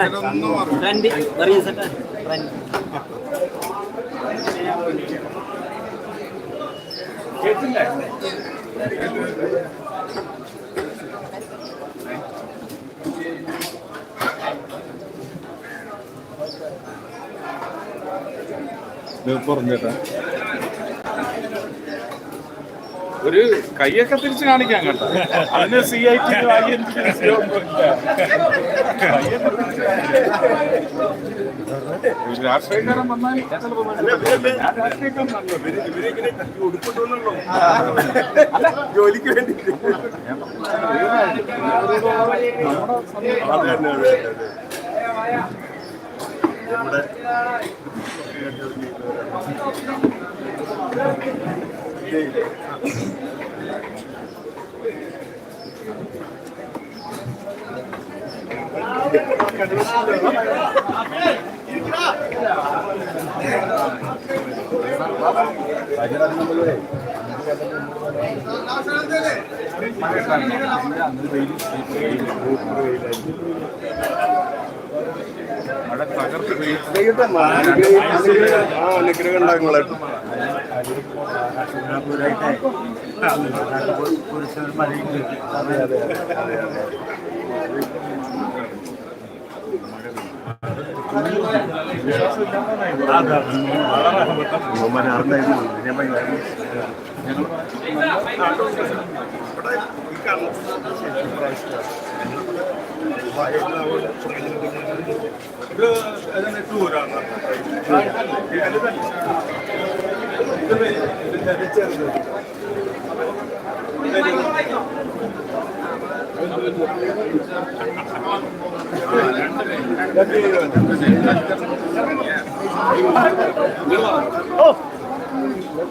Randy, Maria Sata, Randy. പറഞ്ഞേട്ടാ ഒരു കൈയൊക്കെ തിരിച്ച് കാണിക്കാൻ കേട്ടോ. അതിന് സി ഐ ടി രാഷ്ട്രീയക്കാരൻ വന്നാൽ ചിലപ്പോൾ വേണ്ട. അനുഗ്രഹം ഉണ്ടാക്കുമ്പോളായിട്ട് ഞാൻ രാഷ്ട്രീയക്കാരനല്ല. ജോലിക്ക് വേണ്ടി അതെ അതെ അതെ അതെ നമ്മുടെ അവിടെ തകർത്ത് വീഴ്ച ആ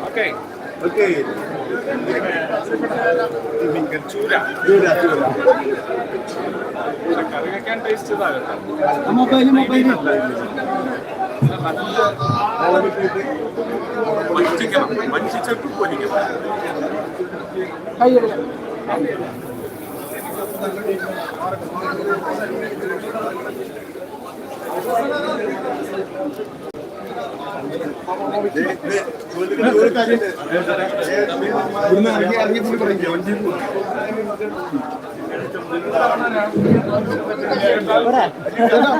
ഓക്കെ ഓക്കെ ചൂര കറി വെക്കാൻ ടേസ്റ്റ് ഇതാകട്ടെ Mobile, mobile. വഞ്ചിക്കണം വഞ്ചിച്ചിട്ട് ഇവിടുന്ന് ഇറങ്ങി ഇറങ്ങി പറയും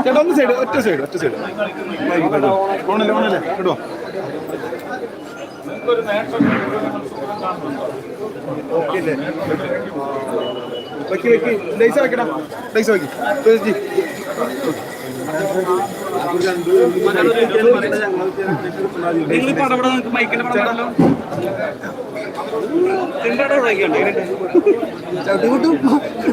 ചേട്ടാ ഒന്ന് സൈഡ് ഒറ്റ സൈഡ് ഒറ്റ സൈഡ് ഓണല്ലേ ഓണല്ലേ കേട്ടോ വെക്കി വെക്കി ലൈസ വെക്കടാ ലൈസ വെക്കി ജി നിങ്ങളിപ്പോ അവിടെ നിങ്ങൾക്ക് മൈക്കിന്റെ പടം പാടല്ലോ വായിക്കണ്ടേ ചവിട്ടുകൂട്ടും അത്രേ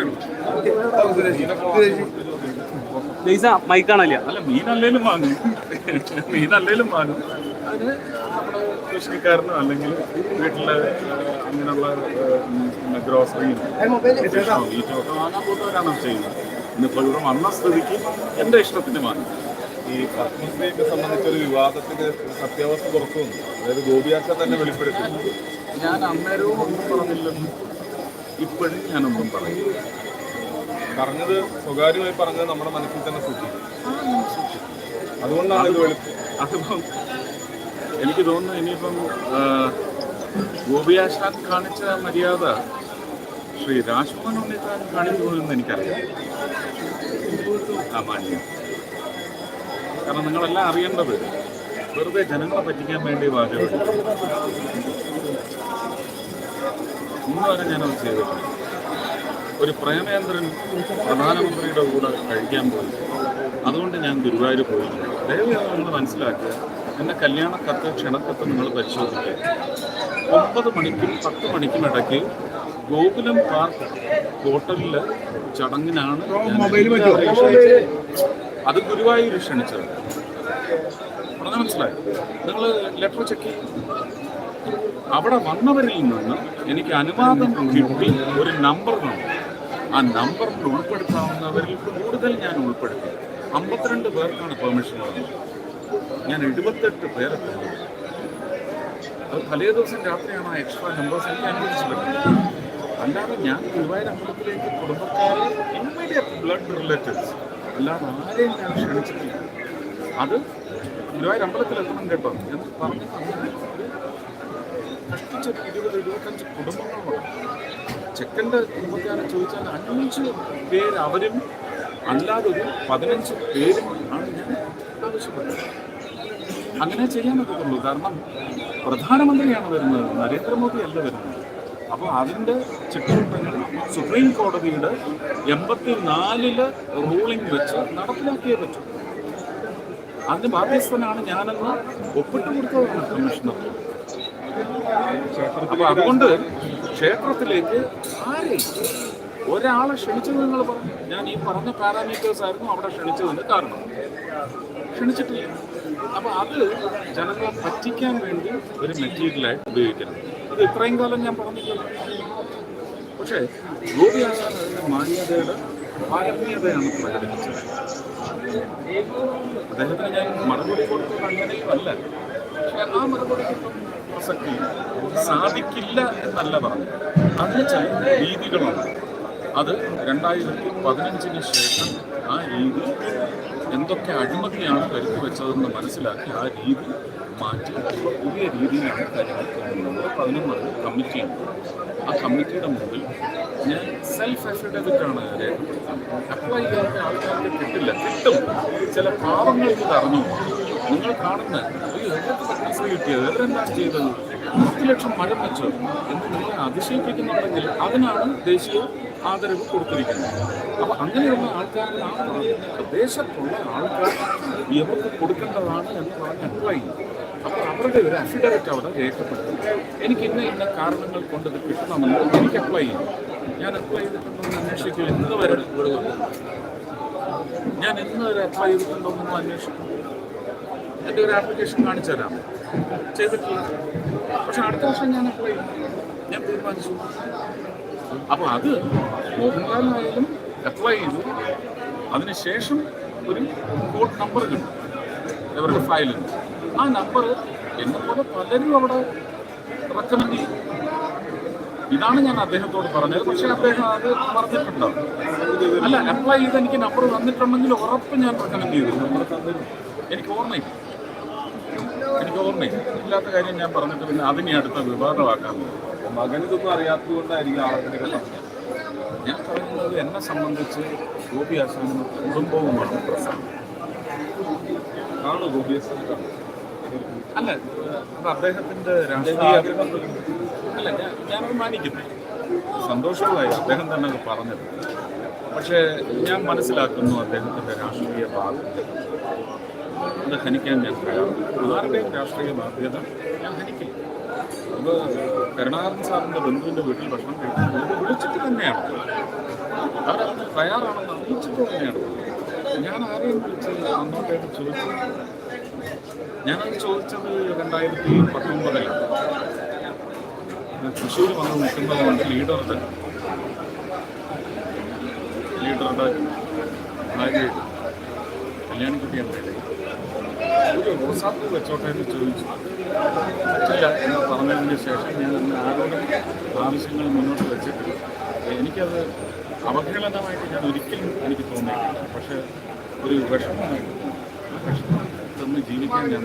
ഉള്ളൂ. ജയ്സ മൈക്കാണല്ല അല്ല മീനല്ലേലും വാങ്ങും. മീനല്ലേലും വാങ്ങും. അതിന് നമ്മുടെ കൃഷിക്കാരനോ അല്ലെങ്കിൽ വീട്ടിലെ അങ്ങനെയുള്ള ഗ്രോസറിയും വീറ്റും ഒക്കെ വാങ്ങാൻ പോകുന്നവരാണ് ചെയ്യുന്നത് ഇന്നിപ്പോൾ ഇവിടെ വന്ന സ്ഥിതിക്ക് എന്റെ ഇഷ്ടത്തിന് വാങ്ങി. ഈ പത്മശ്രീയൊക്കെ സംബന്ധിച്ചൊരു വിവാദത്തിന്റെ സത്യാവസ്ഥ പുറത്തു വന്നു. അതായത് ഗോപിയാക്ക തന്നെ വെളിപ്പെടുത്തി ഞാൻ അന്നേരവും ഒന്നും പറഞ്ഞില്ലെന്നും ഇപ്പോഴും ഞാനൊന്നും പറയും പറഞ്ഞത് സ്വകാര്യമായി പറഞ്ഞത് നമ്മുടെ മനസ്സിൽ തന്നെ സൂക്ഷിക്കും. അതുകൊണ്ടാണ് ഇത് വെളുപ്പ് അതിപ്പം എനിക്ക് തോന്നുന്നു ഇനിയിപ്പം ഗോപിയാശാൻ കാണിച്ച മര്യാദ ശ്രീ രാജ്മോഹൻ ഉണ്ണിത്താൻ കാണിച്ചു എന്ന് എനിക്കറിയാം. ആ മാന്യം. കാരണം നിങ്ങളെല്ലാം അറിയേണ്ടത് വെറുതെ ജനങ്ങളെ പറ്റിക്കാൻ വേണ്ടി വാചകം ഇന്ന് വരെ ഞാനത് ചെയ്തിട്ടുണ്ട് ഒരു പ്രേമേന്ദ്രൻ പ്രധാനമന്ത്രിയുടെ കൂടെ കഴിക്കാൻ പോയി. അതുകൊണ്ട് ഞാൻ ഗുരുവായൂർ പോയി ദയവായി നിങ്ങൾ മനസ്സിലാക്കുക. എന്റെ കല്യാണക്കത്ത് ക്ഷണക്കത്ത് നിങ്ങൾ പരിശോധിക്കുക. ഒമ്പത് മണിക്കും പത്ത് മണിക്കും ഇടയ്ക്ക് ഗോകുലം പാർക്ക് ഹോട്ടലിൽ ചടങ്ങിനാണ് മൊബൈൽ. അത് ഗുരുവായൂർ ക്ഷണിച്ചത്. പറഞ്ഞാൽ മനസ്സിലായി? നിങ്ങൾ ലെറ്റർ ചെക്ക് അവിടെ വന്നവരിൽ നിന്ന് എനിക്ക് അനുവാദം കിട്ടി ഒരു നമ്പർ തന്നു. ആ നമ്പറിൽ ഉൾപ്പെടുത്താവുന്നവരിൽ കൂടുതൽ ഞാൻ ഉൾപ്പെടുത്തി. അമ്പത്തിരണ്ട് പേർക്കാണ് പെർമിഷൻ വന്നത്. ഞാൻ എഴുപത്തെട്ട് പേരെ അത് തലേ ദിവസം രാത്രിയാണ് ആ എക്സ്ട്രാ നമ്പേഴ്സ് എനിക്ക് അനുവദിച്ചിട്ടുള്ളത് അല്ലാതെ ഞാൻ ഗുരുവായൂർ അമ്പലത്തിലേക്ക് കുടുംബക്കാരെ ഇമ്മീഡിയറ്റ് ബ്ലഡ് റിലേറ്റീവ്സ് അല്ലാതെ ആരെയും ഞാൻ ക്ഷണിച്ചിട്ടില്ല അത് ഗുരുവായൂർ അമ്പലത്തിൽ എത്തണം കേട്ടോ. എന്ന് പറഞ്ഞ് കഷ്ടിച്ചൊരു ഇരുപത് ഇരുപത്തഞ്ച് കുടുംബങ്ങളുണ്ട്. ചെക്കന്റെ കുടുംബക്കാരെ ചോദിച്ചാൽ അഞ്ച് പേര് അവരും അല്ലാതെ ഒരു പതിനഞ്ച് പേരും ആണ് ഞാൻ ആവശ്യപ്പെട്ടത്. അങ്ങനെ ചെയ്യാൻ പറ്റത്തുള്ളൂ. കാരണം പ്രധാനമന്ത്രിയാണ് വരുന്നത്. നരേന്ദ്രമോദി അല്ല വരുന്നത്. അപ്പോൾ അതിന്റെ ചിട്ടവട്ടങ്ങൾ സുപ്രീം കോടതിയുടെ എൺപത്തി നാലിൽ റൂളിംഗ് വെച്ച് നടപ്പിലാക്കിയേ പറ്റും. അതിന് ബാധ്യസ്ഥനാണ് ഞാനെന്ന് ഒപ്പിട്ട് കൊടുത്തതാണ് കമ്മീഷണർ. അപ്പൊ അതുകൊണ്ട് ക്ഷേത്രത്തിലേക്ക് ആരെ ഒരാളെ ക്ഷണിച്ചത് നിങ്ങൾ പറഞ്ഞു ഞാൻ ഈ പറഞ്ഞ പാരാമീറ്റേഴ്സ് ആയിരുന്നു അവിടെ ക്ഷണിച്ചതിന് കാരണം. ക്ഷണിച്ചിട്ടില്ല. അപ്പൊ അത് ജനങ്ങളെ പറ്റിക്കാൻ വേണ്ടി ഒരു മെറ്റീരിയലായിട്ട് ഉപയോഗിക്കണം. ഇത് ഇത്രയും കാലം ഞാൻ പറഞ്ഞിട്ടില്ല. പക്ഷേ ഗോപി ആശാൻ മാന്യതയുടെ ആത്മീയതയാണ് പ്രകടിപ്പിച്ചത് അദ്ദേഹത്തിന് ഞാൻ മറുപടി കൊടുത്തത് അങ്ങനെയുമല്ല. പക്ഷേ ആ മറുപടിക്കൊന്നും പ്രസക്തി സാധിക്കില്ല എന്നല്ല പറഞ്ഞു അതിന് ചില രീതികളുണ്ട് അത് രണ്ടായിരത്തി പതിനഞ്ചിന് ശേഷം ആ രീതി എന്തൊക്കെ അഴിമതിയാണ് കരുത്തി വെച്ചതെന്ന് മനസ്സിലാക്കി ആ രീതി മാറ്റി പുതിയ രീതിയിലാണ് കാര്യങ്ങൾ കൊണ്ടുവന്നത് പതിനൊന്നത് കമ്മിറ്റിയുണ്ട് ആ കമ്മിറ്റിയുടെ മുമ്പിൽ ഞാൻ സെൽഫ് അഫിഡവിറ്റാണ് രേഖപ്പെടുത്തുന്നത്. അപ്ലൈ ചെയ്യാത്ത ആൾക്കാർക്ക് കിട്ടില്ല. കിട്ടും. ചില പാവങ്ങൾക്ക് ഇത് അറിഞ്ഞു നിങ്ങൾ കാണുന്ന ഈ എഴുപത്തി പത്മശ്രീ കിട്ടിയത് വേറെന്താ ചെയ്തത്? പത്ത് ലക്ഷം മഴ വെച്ചു എന്ന് നിങ്ങളെ അതിശയിപ്പിക്കുന്നുണ്ടെങ്കിൽ അതിനാണ് ദേശീയ ആദരവ് കൊടുത്തിരിക്കുന്നത്. അപ്പൊ അങ്ങനെയുള്ള ആൾക്കാർ ആ പ്രദേശത്തുള്ള ആൾക്കാർ ഇവർക്ക് കൊടുക്കേണ്ടതാണ് എന്ന് പറഞ്ഞ് അപ്ലൈ ചെയ്യും അപ്പൊ അവരുടെ ഒരു അഫിഡവിറ്റ് അവിടെ രേഖപ്പെടുത്തും. എനിക്ക് ഇന്ന ഇന്ന കാരണങ്ങൾ കൊണ്ട് ഇത് കിട്ടണമെന്ന് എനിക്ക് അപ്ലൈ ചെയ്യും ഞാൻ അപ്ലൈ ചെയ്തിട്ടുണ്ടെന്ന് അന്വേഷിക്കും ഇന്ന് വരെ ഞാൻ ഇന്ന് വരെ അപ്ലൈ ചെയ്തിട്ടുണ്ടോന്നൊന്നും അന്വേഷിക്കും. എന്റെ ഒരു ആപ്ലിക്കേഷൻ കാണിച്ചു തരാം. ചെയ്തിട്ടില്ല. പക്ഷെ അടുത്ത വർഷം ഞാൻ അപ്ലൈ ചെയ്യും. ഞാൻ തീരുമാനിച്ചു. അപ്പോൾ അത് മോഹൻലാലായാലും അപ്ലൈ ചെയ്തു. അതിനുശേഷം ഒരു കോഡ് നമ്പർ കിട്ടും. ഇവരുടെ ഫയലിൽ ആ നമ്പർ എന്നെ പോലെ പലരും അവിടെ റെക്കമെൻഡ് ചെയ്യും ഇതാണ് ഞാൻ അദ്ദേഹത്തോട് പറഞ്ഞത്. പക്ഷെ അദ്ദേഹം അത് പറഞ്ഞിട്ടുണ്ടാവും അല്ല അപ്ലൈ ചെയ്ത് എനിക്ക് നമ്പർ തന്നിട്ടുണ്ടെങ്കിൽ ഉറപ്പ് ഞാൻ റെക്കമെൻഡ് ചെയ്തു എനിക്ക് ഓർമ്മയില്ല. എനിക്ക് ഓർമ്മയില്ല. ഇല്ലാത്ത കാര്യം ഞാൻ പറഞ്ഞിട്ട് പിന്നെ അതിനെ അടുത്ത വിവാദമാക്കാൻ മകനിതൊന്നും അറിയാത്തത് കൊണ്ടായിരിക്കും ആളത്തിനൊക്കെ പറഞ്ഞത്. ഞാൻ പറയുന്നത് എന്നെ സംബന്ധിച്ച് ഗോപി ആശാനും കുടുംബവുമാണ് കാണു ഗോപി ഗോപിയസ് അല്ല അദ്ദേഹത്തിന്റെ രാഷ്ട്രീയ അല്ല ഞാൻ മാനിക്കുന്നു സന്തോഷമായി അദ്ദേഹം തന്നെ അത് പറഞ്ഞത്. പക്ഷേ ഞാൻ മനസ്സിലാക്കുന്നു അദ്ദേഹത്തിന്റെ രാഷ്ട്രീയ ബാധ്യത. അത് ഹനിക്കാൻ ഞാൻ തയ്യാറാണ്. ആരുടെയും രാഷ്ട്രീയ ബാധ്യത ഞാൻ ഹനിക്കില്ല. അത് കരുണാകരൻ സാറിന്റെ ബന്ധുവിന്റെ വീട്ടിൽ ഭക്ഷണം കഴിക്കുന്നത് വിളിച്ചിട്ട് തന്നെയാണ്. തയ്യാറാണെന്ന് അറിയിച്ചിട്ട് തന്നെയാണ്. ഞാൻ ആരെയും വിളിച്ച് അന്നോട്ടായിട്ട് ചോദിച്ചു. ഞാനത് ചോദിച്ചത് രണ്ടായിരത്തി പത്തൊമ്പതിലാണ് തൃശ്ശൂർ വന്ന് നിൽക്കുന്നതുകൊണ്ട് ലീഡറുടെ ലീഡറുടെ ഭാര്യ കല്യാണിക്കുട്ടിയാണ് ഒരു റോസാപ്പ് വെച്ചോട്ടെ എന്ന് ചോദിച്ചു. പറ്റില്ല എന്ന് പറഞ്ഞതിന് ശേഷം ഞാൻ അന്ന് ആരോടും ആവശ്യങ്ങൾ മുന്നോട്ട് വെച്ചിട്ടില്ല. എനിക്കത് അവഹേളനമായിട്ട് ഞാൻ ഒരിക്കലും എനിക്ക് തോന്നിയിട്ടില്ല. പക്ഷേ ഒരു വിഷമമായിട്ട് വിഷമം തന്ന് ജീവിക്കാൻ ഞാൻ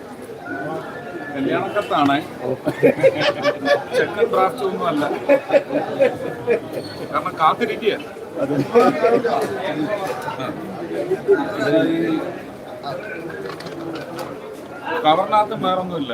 കല്യാണക്കത്താണ്. ചെക്കൻ ഡ്രാഫ്റ്റ് ഒന്നും അല്ല. കാരണം കാത്തിരിക്കുക കവറിനകത്ത് വേറൊന്നുമില്ല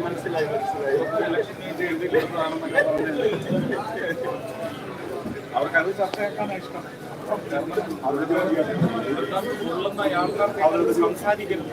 മനസ്സിലായി മനസ്സിലായി അവർക്കത് ചർച്ചയാക്കാനാണ് ഇഷ്ടം ഉള്ളുന്ന ആൾക്കാർക്ക് അവരോട് സംസാരിക്കരുത്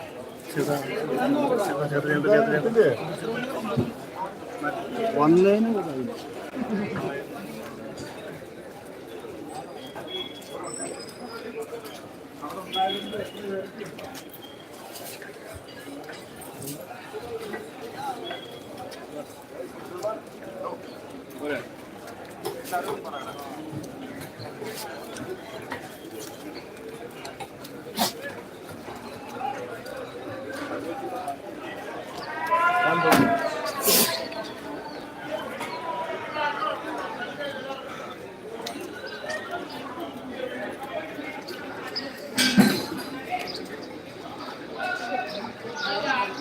സ്പേസ് തരുന്നത് ഞാൻ പറയുന്ന ഡയലോഗ് എന്താണ് അതുക്കും മേലെ വന്നതിന് ഞാൻ